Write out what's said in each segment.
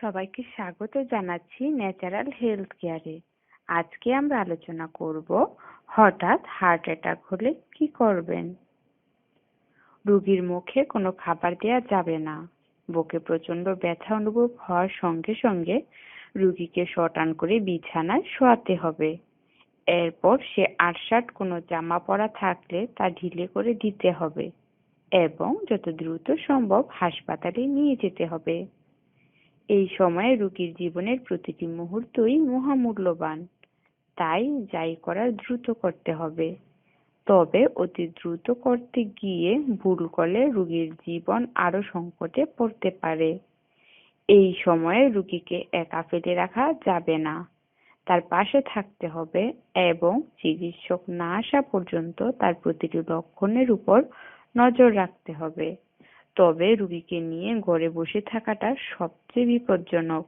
সবাইকে স্বাগত জানাচ্ছি ন্যাচারাল হেলথ কেয়ারে। আজকে আমরা আলোচনা করব হঠাৎ হার্ট অ্যাটাক হলে কি করবেন? রোগীর মুখে কোনো খাবার দেওয়া যাবে না। বুকে প্রচণ্ড ব্যথা অনুভব হওয়ার সঙ্গে সঙ্গে রুগীকে শটান করে বিছানায় শোয়াতে হবে। এরপর সে আটসাট কোনো জামা পরা থাকলে তা ঢিলে করে দিতে হবে এবং যত দ্রুত সম্ভব হাসপাতালে নিয়ে যেতে হবে। এই সময়ে রোগীর জীবনের প্রতিটি মুহূর্তই মহামূল্যবান। তাই যাই করার দ্রুত করতে হবে। তবে অতি দ্রুত করতে গিয়ে ভুল করলে রোগীর জীবন আরও সংকটে পড়তে পারে। এই সময়ে রোগীকে একা ফেলে রাখা যাবে না। তার পাশে থাকতে হবে এবং চিকিৎসক না আসা পর্যন্ত তার প্রতিটি লক্ষণের উপর নজর রাখতে হবে। তবে রুগীকে নিয়ে ঘরে বসে থাকাটা সবচেয়ে বিপজ্জনক।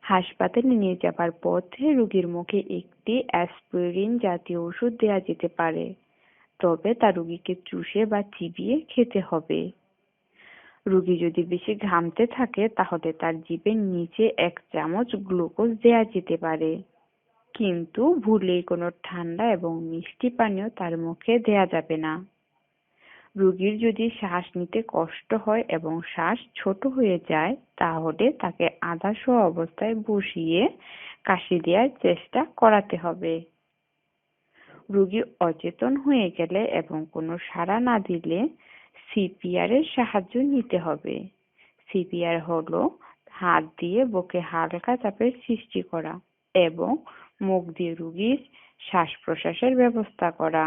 হাসপাতালে নিয়ে যাবার পথে রোগীর মুখে একটি অ্যাসপিরিন জাতীয় ওষুধ দেওয়া যেতে পারে, তবে তা রোগীকে চুষে বা চিবিয়ে খেতে হবে। রোগী যদি বেশি ঘামতে থাকে, তাহলে তার জিভের নিচে এক চামচ গ্লুকোজ দেওয়া যেতে পারে। কিন্তু ভুলেই কোনো ঠান্ডা এবং মিষ্টি পানীয় তার মুখে দেয়া যাবে না। রোগীর যদি শ্বাস নিতে কষ্ট হয় এবং শ্বাস ছোট হয়ে যায়, তাহলে তাকে আধাশোয়া অবস্থায় বসিয়ে কাশি দেওয়ার চেষ্টা করাতে হবে। রোগী অচেতন হয়ে গেলে এবং কোনো সাড়া না দিলে সিপিআর এর সাহায্য নিতে হবে। সিপিআর হলো হাত দিয়ে বুকে হালকা চাপের সৃষ্টি করা এবং মুখ দিয়ে রোগীর শ্বাস প্রশ্বাসের ব্যবস্থা করা।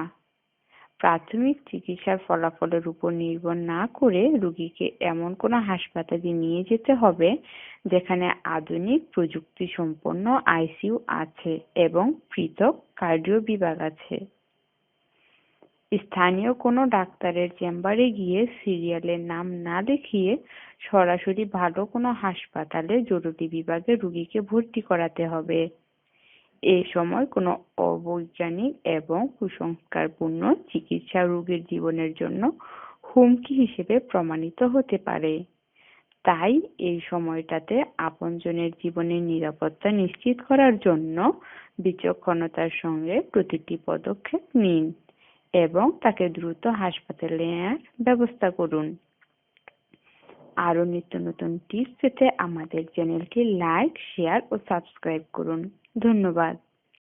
প্রাথমিক চিকিৎসার ফলাফলের উপর নির্ভর না করে রোগীকে এমন কোনো হাসপাতালে নিয়ে যেতে হবে, যেখানে আধুনিক প্রযুক্তি সম্পন্ন আইসিইউ আছে এবং পৃথক কার্ডিও বিভাগ আছে। স্থানীয় কোনো ডাক্তারের চেম্বারে গিয়ে সিরিয়ালের নাম না দেখিয়ে সরাসরি ভালো কোনো হাসপাতালে জরুরি বিভাগে রোগীকে ভর্তি করাতে হবে। এ সময় কোনো অবৈজ্ঞানিক এবং কুসংস্কারপূর্ণ চিকিৎসা রোগীর জীবনের জন্য হুমকি হিসেবে প্রমাণিত হতে পারে। তাই এই সময়টাতে আপনজনের জীবনের নিরাপত্তা নিশ্চিত করার জন্য বিচক্ষণতার সঙ্গে প্রতিটি পদক্ষেপ নিন এবং তাকে দ্রুত হাসপাতালে নেওয়ার ব্যবস্থা করুন। আরও নিত্য নতুন টিপস পেতে আমাদের চ্যানেলটি লাইক, শেয়ার ও সাবস্ক্রাইব করুন। ধন্যবাদ।